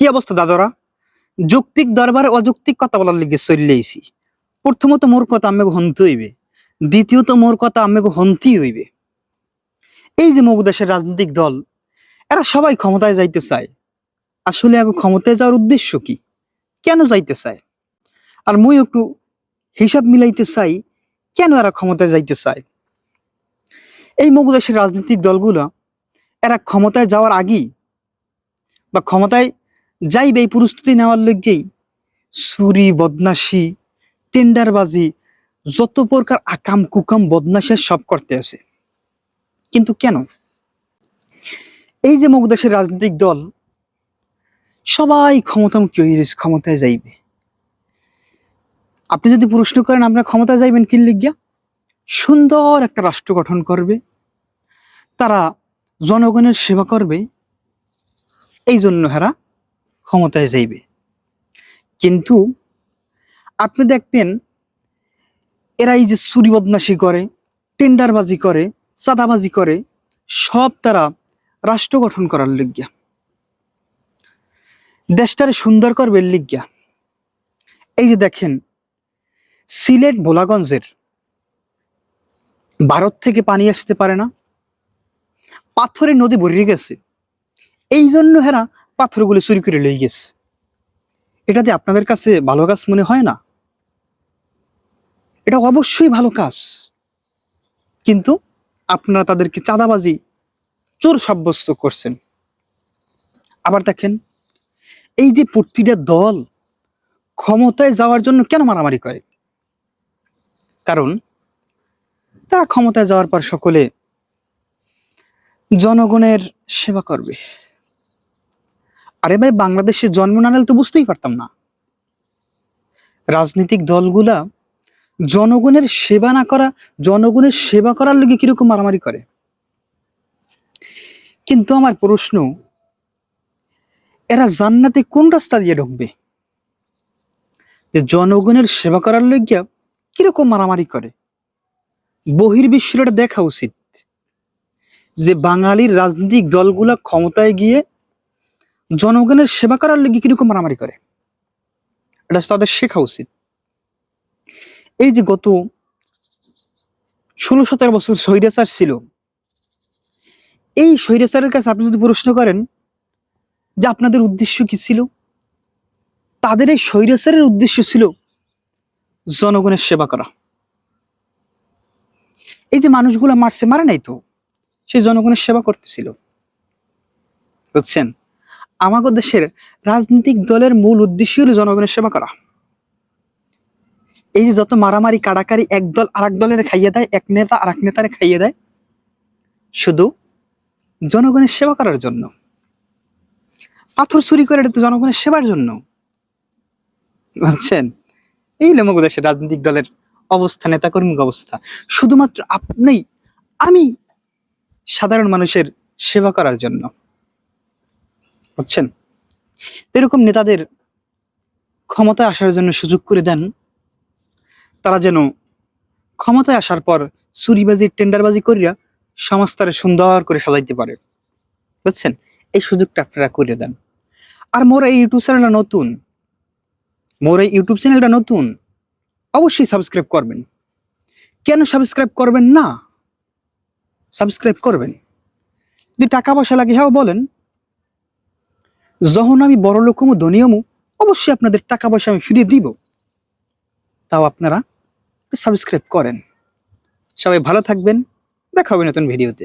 কি অবস্থা দাদরা? যৌক্তিক দরবারে অযৌক্তিক কথা বলার লিগে চললেইছি প্রথমত মোর কথা আমাকে হনতে হইবে। দ্বিতীয়ত মোর কথা আমাকে হনতেই হইবে। এই যে মগু দেশের রাজনৈতিক দল, এরা সবাই ক্ষমতায় যাইতে চায়। আসলে আগে ক্ষমতায় যাওয়ার উদ্দেশ্য কি? কেন যাইতে চায়? আর মুই একটু হিসাব মিলাইতে চাই, কেন এরা ক্ষমতায় যাইতে চায়? এই মগু দেশের রাজনৈতিক দলগুলো, এরা ক্ষমতায় যাওয়ার আগেই বা ক্ষমতায় যাইবে এই প্রস্তুতি নেওয়ার লগেই চুরি বদনাশি টেন্ডারবাজি যত প্রকার আকাম কুকাম বদনাশি সব করতে আছে। কিন্তু কেন? এই যে মুখ দেশের রাজনৈতিক দল সবাই ক্ষমতামুখী হয়ে গেছে, ক্ষমতায় যাইবে। আপনি যদি প্রশ্ন করেন আপনার ক্ষমতায় যাইবেন কি লিগিয়া সুন্দর একটা রাষ্ট্র গঠন করবে তারা জনগণের সেবা করবে এই জন্য হেরা ক্ষমতায় যাইবে। কিন্তু আপনি দেখবেন এরা এই যে চুরি বদমাশি করে, টেন্ডারবাজি করে, চাঁদাবাজি করে, সব তারা রাষ্ট্র গঠন করার লিগিয়া। দেশটারে সুন্দর করবে লিগিয়া। এই যে দেখেন, সিলেট ভোলাগঞ্জের, ভারত থেকে পানি আসতে পারে না, পাথরের নদী ভরিয়ে গেছে। এই জন্য হেরা পাথরগুলো চুরি করে লই গেছে। এটাতে আপনাদের কাছে ভালো কাজ মনে হয় না? এটা অবশ্যই ভালো কাজ। কিন্তু আপনারা তাদেরকে চাঁদাবাজি, চোর সাব্যস্ত করছেন। আবার দেখেন, এই যে প্রতিটা দল ক্ষমতায় যাওয়ার জন্য কেন মারামারি করে? কারণ তারা ক্ষমতায় যাওয়ার পর সকলে জনগণের সেবা করবে। আরে ভাই, বাংলাদেশে জন্ম না তো বুঝতেই পারতাম না। রাজনৈতিক দলগুলা জনগণের সেবা না করা, জনগণের সেবা করার লোকে কীরকম মারামারি করে? কিন্তু আমার প্রশ্ন, এরা জান্নাতে কোন রাস্তা দিয়ে ঢুকবে? যে জনগণের সেবা করার লইগিয়া কীরকম মারামারি করে? বহির্বিশ্বের এটা দেখা উচিত। যে বাঙালির রাজনৈতিক দলগুলা ক্ষমতায় গিয়ে জনগণের সেবা করার লেগে কীরকম মারামারি করে? এটা তাদের শেখা উচিত। এই যে গত ষোলো সতেরো বছর স্বৈরাচার ছিল, এই স্বৈরাচারের কাছে আপনি যদি প্রশ্ন করেন যে আপনাদের উদ্দেশ্য কি ছিল? তাদের এই স্বৈরাচারের উদ্দেশ্য ছিল জনগণের সেবা করা। এই যে মানুষগুলা মারছে, মারে নাই তো? সে জনগণের সেবা করতেছিল। বুঝছেন? আমাদের দেশের রাজনৈতিক দলের মূল উদ্দেশ্য হলো জনগণের সেবা করা। এই যে যত মারামারি, কাড়াকাড়ি এক দল আরেক দলের খাইয়ে দেয়, এক নেতা আর এক নেতারে খাইয়ে দেয়, শুধু জনগণের সেবা করার জন্য। পাথর চুরি করে তো জনগণের সেবার জন্য। বুঝছেন? এই লোমগ দেশের রাজনৈতিক দলের অবস্থা নেতাকর্মী অবস্থা। শুধুমাত্র আপনি, আমি সাধারণ মানুষের সেবা করার জন্য। বুঝছেন এরকম নেতাদের ক্ষমতায় আসার জন্য সুযোগ করে দেন, তারা যেন ক্ষমতায় আসার পর চুরিবাজি টেন্ডারবাজি করিয়া সমাজটারে সুন্দর করে সাজাইতে পারে। বুঝছেন? এই সুযোগটা আপনারা করে দেন। আর মোর এই ইউটিউব চ্যানেলটা নতুন, মোর এই ইউটিউব চ্যানেলটা নতুন, অবশ্যই সাবস্ক্রাইব করবেন। কেন সাবস্ক্রাইব করবেন না? সাবস্ক্রাইব করবেন। যদি টাকা পয়সা লাগে হ্যাঁ বলেন। যখন আমি বড় লোকমু ধনীয়মু অবশ্যই আপনাদের টাকা পয়সা আমি ফিরিয়ে দিব। তাও আপনারা সাবস্ক্রাইব করেন। সবাই ভালো থাকবেন। দেখা হবে নতুন ভিডিওতে